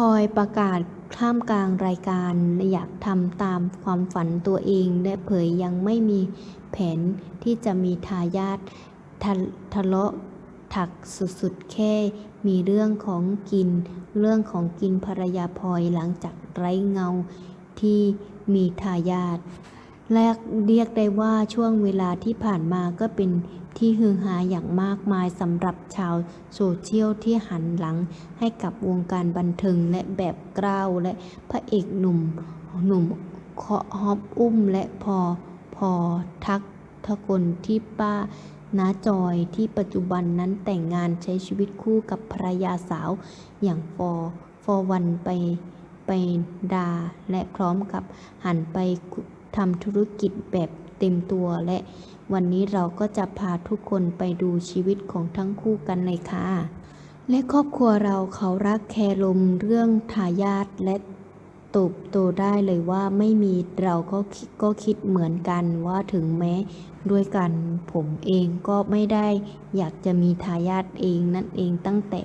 ลอยประกาศท่ามกลางรายการอยากทำตามความฝันตัวเอง และเผยยังไม่มีแผนที่จะมีทายาททะทะเลาะถักสุดๆ แค่มีเรื่องของกิน เรื่องของกินภรรยาพลอยหลังจากไร้เงาที่มีทายาท และเรียกได้ว่าช่วงเวลาที่ผ่านมาก็เป็นที่ฮือฮาอย่างมากมายสำหรับชาวโซเชียลที่หันหลังให้กับวงการบันเทิงและแบบกล้าวและพระเอกหนุ่มหนุ่มเคาะฮอบอุ้มและพอพอทักทกลที่ป้าน้าจอยที่ปัจจุบันนั้นแต่งงานใช้ชีวิตคู่กับภรรยาสาวอย่างฟอฟอวันไปไปดาและพร้อมกับหันไป ทำธุรกิจแบบเต็มตัวและวันนี้เราก็จะพาทุกคนไปดูชีวิตของทั้งคู่กันเลยค่ะ และครอบครัวเราเขารักแคลมเรื่องทายาทและตบโตได้เลยว่าไม่มีเราก็ก็คิดเหมือนกันว่าถึงแม้ด้วยกันผมเองก็ไม่ได้อยากจะมีทายาทเองนั่นเองตั้งแต่